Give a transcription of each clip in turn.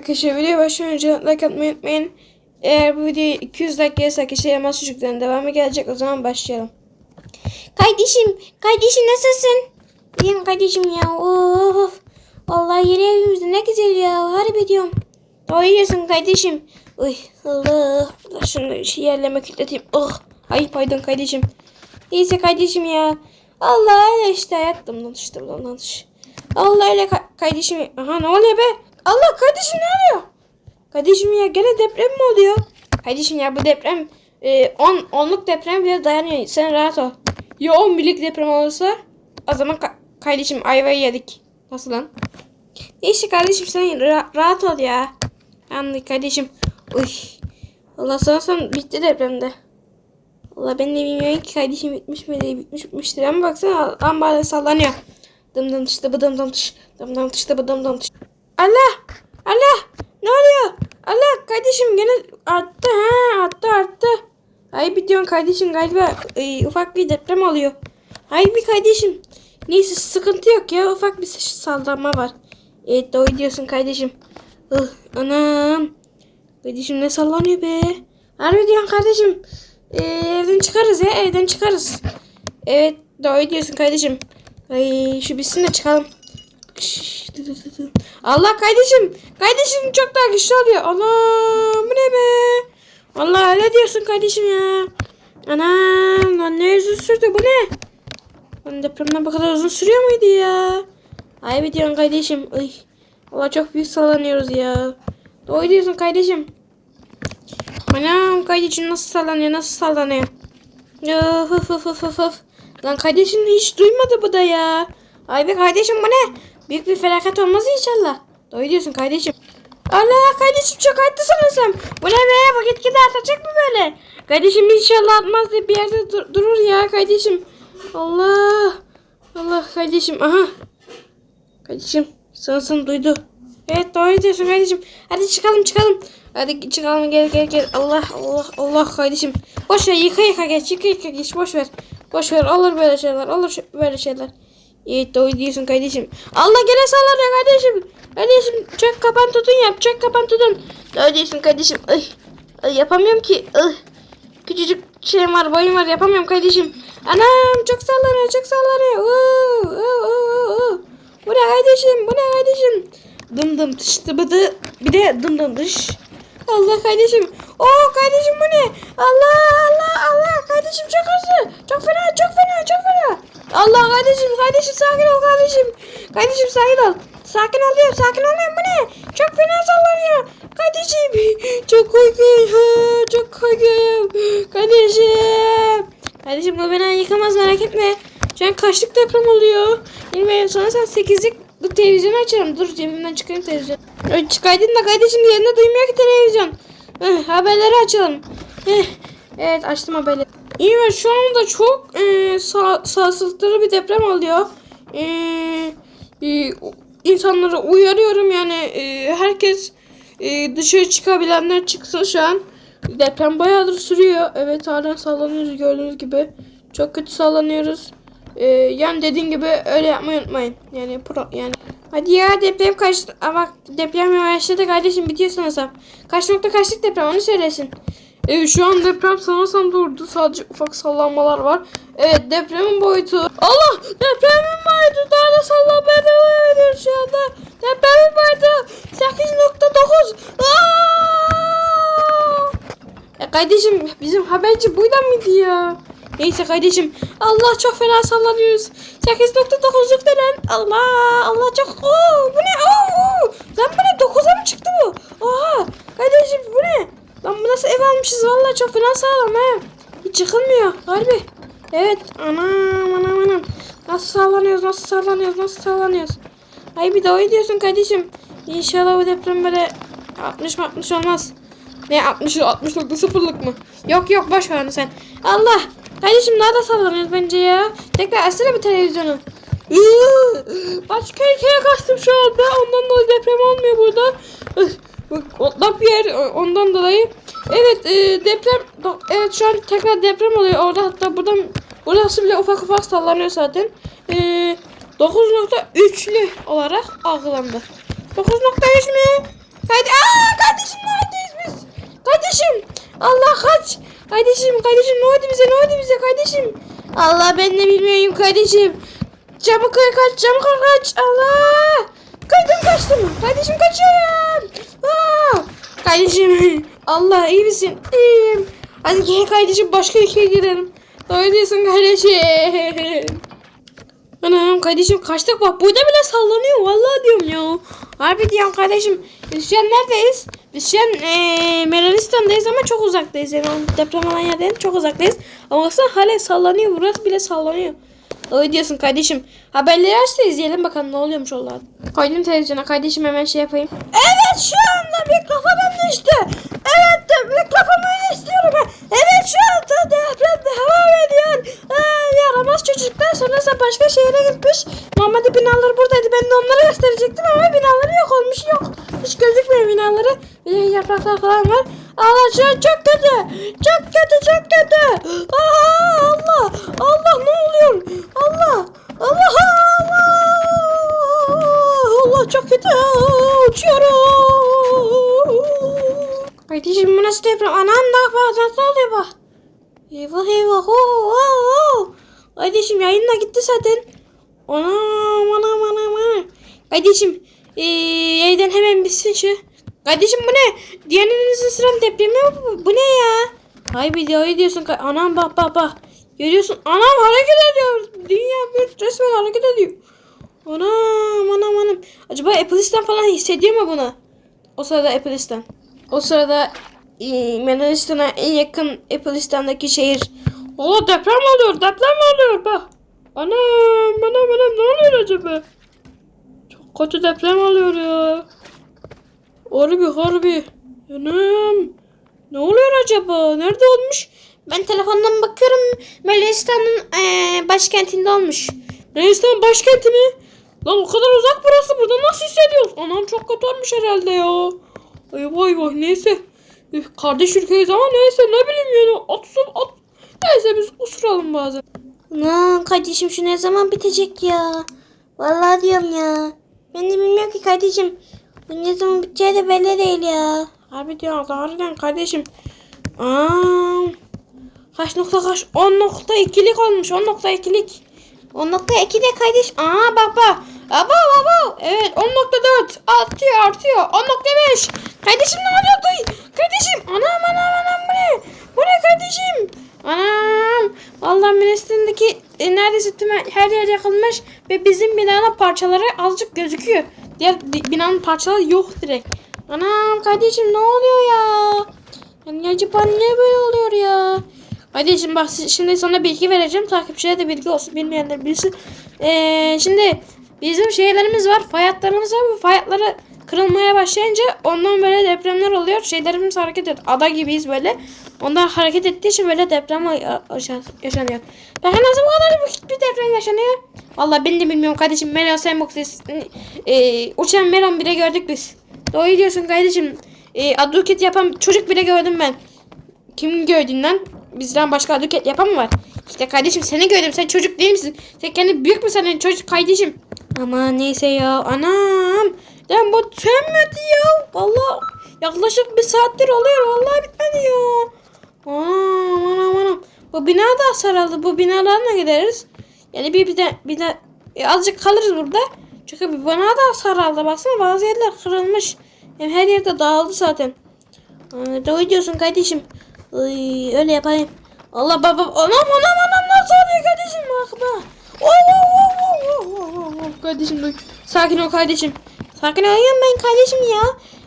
Arkadaşlar videoya başlamadan önce like atmayı unutmayın. Eğer bu videoya 200 like gelirse arkadaşlar Yamaz Çocukların devamı gelecek. O zaman başlayalım. Kardeşim, kardeşim nasılsın? İyiyim kardeşim ya. Of. Vallahi yeni evimizde ne güzel ya. Harbi diyorum. Doğru kardeşim. Uy Allah. Şunu şu yerleme kilitleteyim. Oh. Ay pardon kardeşim. Neyse kardeşim ya. Allah öyle işte danış danış danış. Allah öyle ka- kardeşim. Aha ne oluyor be? Allah kardeşim ne oluyor? Kardeşim ya gene deprem mi oluyor? Kardeşim ya bu deprem 10 e, on, onluk deprem bile dayanıyor. Sen rahat ol. Ya 10 birlik deprem olursa o zaman ka- kardeşim ayvayı yedik. Nasıl lan? Neyse kardeşim sen ra- rahat ol ya. Anladık kardeşim. Uy. Allah sanırsam bitti depremde. Allah ben de bilmiyorum ki kardeşim bitmiş mi değil bitmiş bitmiştir ama baksana ambarda sallanıyor. Dım dım tış dım dım dım tış dım dım tış dım dım dım tış. Allah! Allah! Ne oluyor? Allah kardeşim gene arttı ha arttı arttı. Ay bir diyorsun kardeşim galiba e, ufak bir deprem oluyor. Ay bir kardeşim. Neyse sıkıntı yok ya ufak bir sallanma var. Evet doğru diyorsun kardeşim. Ih, anam. Kardeşim ne sallanıyor be? Harbi diyorsun kardeşim. Ee, evden çıkarız ya evden çıkarız. Evet doğru diyorsun kardeşim. Ay şu bitsin de çıkalım. Allah kardeşim. Kardeşim çok daha güçlü oluyor. Allah bu ne be? Allah öyle diyorsun kardeşim ya. Anam lan ne uzun sürdü bu ne? Lan depremden bu kadar uzun sürüyor muydu ya? Ay bir diyorsun kardeşim. Ay. Allah çok büyük sallanıyoruz ya. Doğru diyorsun kardeşim. Anam kardeşim nasıl sallanıyor nasıl sallanıyor. Ya, öf öf öf. Lan kardeşim hiç duymadı bu da ya. Ay be kardeşim bu ne? Büyük bir felaket olmaz inşallah. Doğru diyorsun kardeşim. Allah kardeşim çok haklısın sen. Bu ne be? Bu gitgide artacak mı böyle? Kardeşim inşallah atmaz diye bir yerde dur- durur ya kardeşim. Allah. Allah kardeşim. Aha. Kardeşim sanırsın duydu. Evet doğru diyorsun kardeşim. Hadi çıkalım çıkalım. Hadi çıkalım gel gel gel. Allah Allah Allah kardeşim. Boş ver yıka yıka geç yıka yıka geç boş ver. Boş ver olur böyle şeyler olur böyle şeyler. Evet doğru diyorsun kardeşim. Allah gene sallanıyor kardeşim. Kardeşim çök kapan tutun yap çök kapan tutun. Doğru diyorsun kardeşim. Ay, ay yapamıyorum ki. Ay. Küçücük şeyim var boyum var yapamıyorum kardeşim. Anam çok sallanıyor çok sallanıyor. Oo, oo, oo, oo. Bu ne kardeşim bu ne kardeşim. Dım dım tıştı bıdı. Bir de dım dım dış. Allah kardeşim. Oo kardeşim bu ne? Allah Allah Allah kardeşim çok hızlı. Çok fena çok fena çok fena. Allah kardeşim kardeşim sakin ol kardeşim. Kardeşim sakin ol. Sakin ol diyorum sakin ol lan bu ne? Çok fena sallanıyor. Kardeşim çok korkuyorum. Çok korkuyorum. Kardeşim. Kardeşim bu beni yıkamaz merak etme. Şu an kaçlık deprem oluyor. Bilmiyorum sonra sen sekizlik bu televizyonu açarım. Dur cebimden çıkarayım televizyon. Ö, Çıkardın da kardeşim yerine duymuyor ki televizyon. Eh, haberleri açalım. Eh, evet açtım haberleri. İyi ve şu anda çok e, sağ, sarsıntılı bir deprem oluyor. E, e, insanları uyarıyorum yani e, herkes e, dışarı çıkabilenler çıksın şu an. Deprem bayağıdır sürüyor. Evet halen sallanıyoruz gördüğünüz gibi. Çok kötü sallanıyoruz. Ee, yani dediğim gibi öyle yapmayı unutmayın. Yani pro yani. Hadi ya deprem kaç bak deprem başladı kardeşim bitiyor sanırsam. Kaç nokta kaçlık deprem onu söylesin. Evet şu an deprem sanırsam durdu. Sadece ufak sallanmalar var. Evet depremin boyutu. Allah depremin boyutu daha da sallanmaya devam şu anda. Depremin boyutu 8.9. Aa! Ya kardeşim bizim haberci buradan mıydı ya? Neyse kardeşim. Allah çok fena sallanıyoruz. 8.9'luk da lan. Allah Allah çok. Oo, bu ne? Oo. Lan bu ne? 9'a mı çıktı bu? Oha. Kardeşim bu ne? Lan bu nasıl ev almışız? Vallahi çok fena sağlam ha. Hiç yıkılmıyor. Harbi. Evet. Anam anam anam. Nasıl sallanıyoruz? Nasıl sallanıyoruz? Nasıl sallanıyoruz? Ay bir de o diyorsun kardeşim. İnşallah bu deprem böyle 60 60 olmaz. Ne 60 60.0'lık mı? Yok yok boş ver onu sen. Allah. Kardeşim daha da sallanıyoruz bence ya. Tekrar açsana bir televizyonu. Başka ülkeye kaçtım şu anda. Ondan dolayı deprem olmuyor burada. Otlak bir yer ondan dolayı. Evet e, deprem evet şu an tekrar deprem oluyor orada hatta buradan burası bile ufak ufak sallanıyor zaten. E, 9.3'lü olarak algılandı. 9.3 mi? Haydi aa kardeşim neredeyiz biz? Kardeşim Allah kaç. Kardeşim kardeşim ne oldu bize ne oldu bize kardeşim? Allah ben de bilmiyorum kardeşim. Camı kaç camı kaç Allah. Kaydım kaçtım. Kardeşim kaçıyorum. Aa! Kardeşim Allah iyi misin? İyiyim. Hadi gel kardeşim başka ülkeye girelim. Doğru diyorsun kardeşim. Anam kardeşim kaçtık bak burada bile sallanıyor vallahi diyorum ya. Harbi diyorum kardeşim. Biz şu an neredeyiz? Biz şu an eee Melanistan'dayız ama çok uzaktayız. Yani deprem olan yerden çok uzaktayız. Ama baksana hala sallanıyor. Burası bile sallanıyor. Öyle diyorsun kardeşim. Haberleri aç da izleyelim bakalım ne oluyormuş oralarda. Koydum televizyona kardeşim hemen şey yapayım. Evet şu anda mikrofonum düştü. Evet de mikrofonumu istiyorum. Evet şu anda deprem devam ediyor. Aa, yaramaz çocuklar sonrasında başka şehre gitmiş. Normalde binalar buradaydı. Ben de onları gösterecektim ama binaları yok olmuş yok. Hiç gözükmüyor binaları. Yapraklar var. Şu an çok kötü. Çok kötü çok kötü. Aa, Allah. Allah ne oluyor? Allah. Allah Allah. Allah çok kötü. Uçuyorum. Kardeşim bu nasıl deprem? Anam ne yapar? Nasıl oluyor bak? Eyvah eyvah. Oo, oo, oo. Kardeşim yayınla gitti zaten. Anam anam anam anam. Kardeşim ee, yayından hemen bitsin şu. Kardeşim bu ne? Diğerinizin sıram depremi mi bu? Ne ya? Hay videoyu diyorsun. Anam bak bak bak. Görüyorsun. Anam hareket ediyor. Dünya bir resmen hareket ediyor. Anam anam anam. Acaba Apple'isten falan hissediyor mu bunu? O sırada Apple'isten. O sırada e, Manchester'a en yakın Apple'istan'daki şehir. Oo deprem oluyor. Deprem oluyor bak. Anam anam anam ne oluyor acaba? Çok kötü deprem oluyor ya. Harbi harbi. Anam. Ne oluyor acaba? Nerede olmuş? Ben telefondan bakıyorum. Moğolistan'ın eee, başkentinde olmuş. Moğolistan başkenti mi? Lan o kadar uzak burası. Burada nasıl hissediyoruz? Anam çok kötü olmuş herhalde ya. Eyvah eyvah neyse. Üh, kardeş ülkeyiz ama neyse ne bileyim yani. Atsın at. Neyse biz usuralım bazen. Lan kardeşim şu ne zaman bitecek ya? Vallahi diyorum ya. Ben de bilmiyorum ki kardeşim. Bu ne zaman biteceği de belli değil ya. Harbi diyor harbiden kardeşim. Aa, kaç nokta kaç? 10.2'lik olmuş 10.2'lik. 10.2 de kardeş. Aa bak bak. Aa bak bak bak. Evet 10.4 artıyor artıyor. 10.5. Kardeşim ne oluyor? Kardeşim anam anam anam bu ne? Bu ne kardeşim? Anam. Vallahi Minestan'daki e, neredeyse tüm her yer yakılmış ve bizim binanın parçaları azıcık gözüküyor. Diğer di- binanın parçaları yok direkt. Anam kardeşim ne oluyor ya? Yani acaba niye böyle oluyor ya? Kardeşim bak şimdi sana bilgi vereceğim. Takipçilere de bilgi olsun. Bilmeyenler bilsin. Ee, şimdi bizim şeylerimiz var. Fay hatlarımız var. Bu fay hatları kırılmaya başlayınca ondan böyle depremler oluyor. Şeylerimiz hareket ediyor. Ada gibiyiz böyle. Onlar hareket ettiği için böyle deprem ya- yaşa- yaşanıyor. Peki nasıl bu kadar büyük bir deprem yaşanıyor? Vallahi ben de bilmiyorum kardeşim. Melon Sandbox'ız. Ee, uçan melon bile gördük biz. Doğru diyorsun kardeşim. Ee, aduket yapan çocuk bile gördüm ben. Kim gördün lan? Bizden başka aduket yapan mı var? İşte kardeşim seni gördüm. Sen çocuk değil misin? Sen kendi büyük mü senin çocuk kardeşim? Ama neyse ya. Anam. Lan bu tükenmedi ya. Valla yaklaşık bir saattir oluyor. Vallahi bitmedi ya. Anam anam anam. Bu bina da hasar aldı. Bu binalarına gideriz. Yani bir bir de bir de e, azıcık kalırız burada. Çünkü bir bina da hasar aldı. Baksana bazı yerler kırılmış. Hem her yerde dağıldı zaten. Aa, Doğru diyorsun kardeşim. Ay, öyle yapayım. Allah baba anam anam anam nasıl oluyor kardeşim bak bak. Oh, oh, oh, oh, oh, oh, oh. Kardeşim dur. Sakin ol kardeşim. Sakin olayım ben kardeşim ya.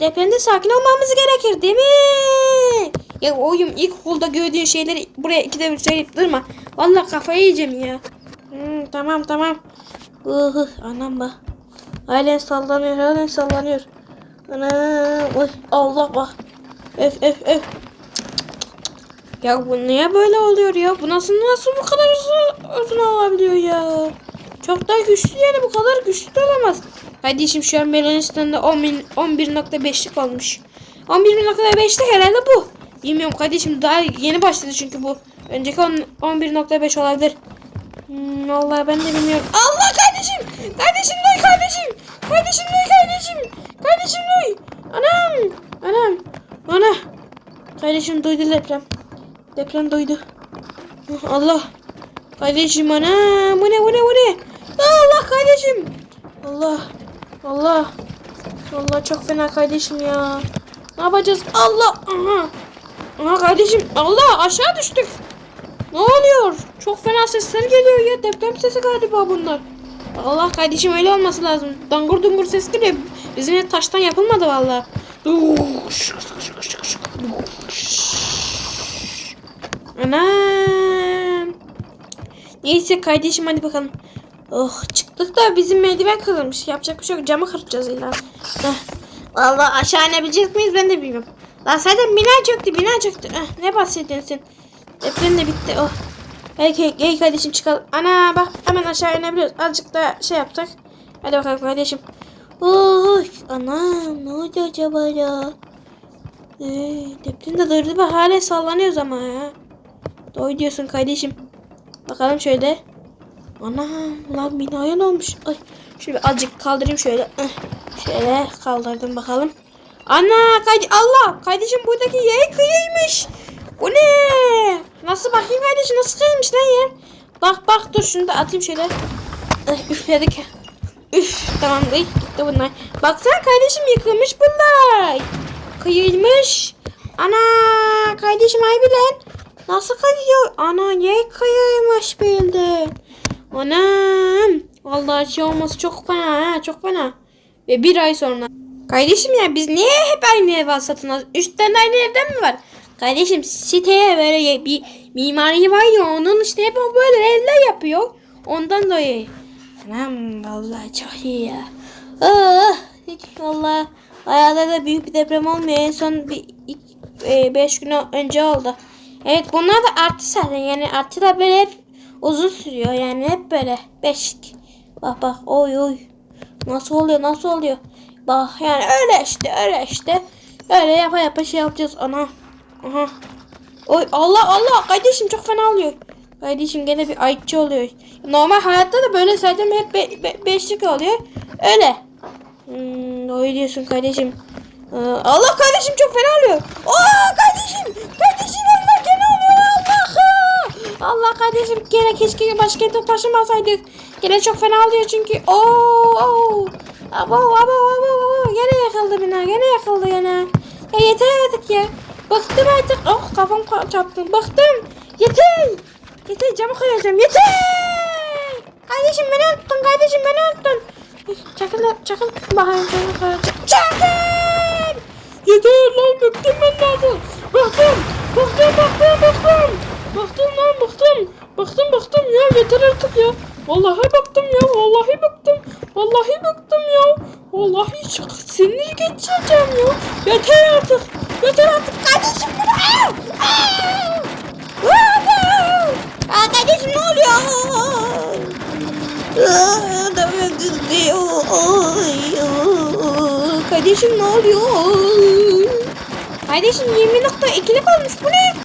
Depremde sakin olmamız gerekir değil mi? Ya oyum ilk okulda gördüğün şeyleri buraya ikide bir söyleyip durma. Vallahi kafayı yiyeceğim ya. Hmm, tamam tamam. Uh, anam bak. Halen sallanıyor halen sallanıyor. Ana, oy, Allah bak. Öf öf öf. Ya bu niye böyle oluyor ya? Bu nasıl nasıl bu kadar hızlı, hızlı olabiliyor ya? Çok daha güçlü yani bu kadar güçlü de olamaz. Kardeşim şu an Melanistan'da 10 11.5'lik olmuş. 11.5'lik herhalde bu. Bilmiyorum kardeşim daha yeni başladı çünkü bu. Önceki 10 11.5 olabilir. Hmm, vallahi ben de bilmiyorum. Allah kardeşim! Kardeşim duy kardeşim! Kardeşim duy kardeşim! Kardeşim duy! Anam! Anam! Ana! Kardeşim duydu deprem. Deprem duydu. Ah, Allah. Kardeşim ana. Bu ne bu ne bu ne? Allah kardeşim. Allah. Allah. Allah çok fena kardeşim ya. Ne yapacağız? Allah. Aha. Aha kardeşim. Allah aşağı düştük. Ne oluyor? Çok fena sesler geliyor ya. Deprem sesi galiba bunlar. Allah kardeşim öyle olması lazım. Dangur dungur ses geliyor. Bizim ev taştan yapılmadı valla. Anam. Neyse kardeşim hadi bakalım. Oh çıktık da bizim merdiven kırılmış. Yapacak bir şey yok. Camı kıracağız illa. Heh. Vallahi aşağı inebilecek miyiz ben de bilmiyorum. Lan zaten bina çöktü bina çöktü. Eh, ne bahsediyorsun sen? Deprem de bitti. Oh. Hey, hey, hey kardeşim çıkalım. Ana bak hemen aşağı inebiliyoruz. Azıcık da şey yapsak. Hadi bakalım kardeşim. Oy anam ne oldu acaba ya? Ee, deprem de durdu bak hala sallanıyoruz ama ya. Doğru diyorsun kardeşim. Bakalım şöyle. Ana lan binaya ne olmuş? Ay şöyle azıcık kaldırayım şöyle. Eh, Şöyle kaldırdım bakalım. Ana kay Allah kardeşim buradaki yer kıyıymış. Bu ne? Nasıl bakayım kardeşim nasıl kıyıymış lan yer? Bak bak dur şunu da atayım şöyle. Eh, üfledik. Üf tamam değil gitti bunlar. Baksana kardeşim yıkılmış bunlar. Kıyılmış. Ana kardeşim ay bilen. Nasıl kayıyor? Ana yer kayıyormuş bildi. Anam. Vallahi şey olması çok fena ha çok fena. Ve bir ay sonra. Kardeşim ya biz niye hep aynı ev satın alıyoruz? Üç tane aynı evden mi var? Kardeşim siteye böyle bir mimari var ya onun işte hep o böyle evler yapıyor. Ondan dolayı. Anam vallahi çok iyi ya. Ah, hiç vallahi hayalde da büyük bir deprem olmuyor. En son bir ilk- e, beş gün önce oldu. Evet bunlar da artı zaten yani artı da böyle hep uzun sürüyor yani hep böyle beşik. Bak bak oy oy. Nasıl oluyor nasıl oluyor. Bak yani öyle işte öyle işte. Öyle yapa yapa şey yapacağız ana. Aha. Oy Allah Allah kardeşim çok fena oluyor. Kardeşim gene bir ayıkçı oluyor. Normal hayatta da böyle zaten hep be- be- beşlik oluyor. Öyle. Hmm, öyle diyorsun kardeşim. Ee, Allah kardeşim çok fena oluyor. Aa kardeşim. Kardeşim Allah gene oluyor Allah'ım. Allah kardeşim gene keşke başkente taşımasaydık. Gene çok fena oluyor çünkü. Oo. oo. Abo abo abo abo. Gene yakıldı bina. Gene yakıldı gene. Ya yeter artık ya. Bıktım artık. Oh kafam ka- çarptı. Bıktım. Yeter. Yeter camı kıracağım. Yeter. Kardeşim beni unuttun. Kardeşim beni. Üf, Çakıl çakıl. Bakayım camı kıracağım. Çakıl. Yeter lan bıktım ben lazım. Bıktım. Bıktım bıktım bıktım. Bıktım lan bıktım. Bıktım bıktım ya yeter artık ya. Vallahi bıktım ya. Vallahi bıktım. Vallahi çok sinir geçireceğim ya. Yeter artık. Yeter artık kardeşim. Aa! Aa! Aa! Aa kardeşim ne oluyor? Ay, aa. Kardeşim ne oluyor? Kardeşim 20.2'lik olmuş bu ne?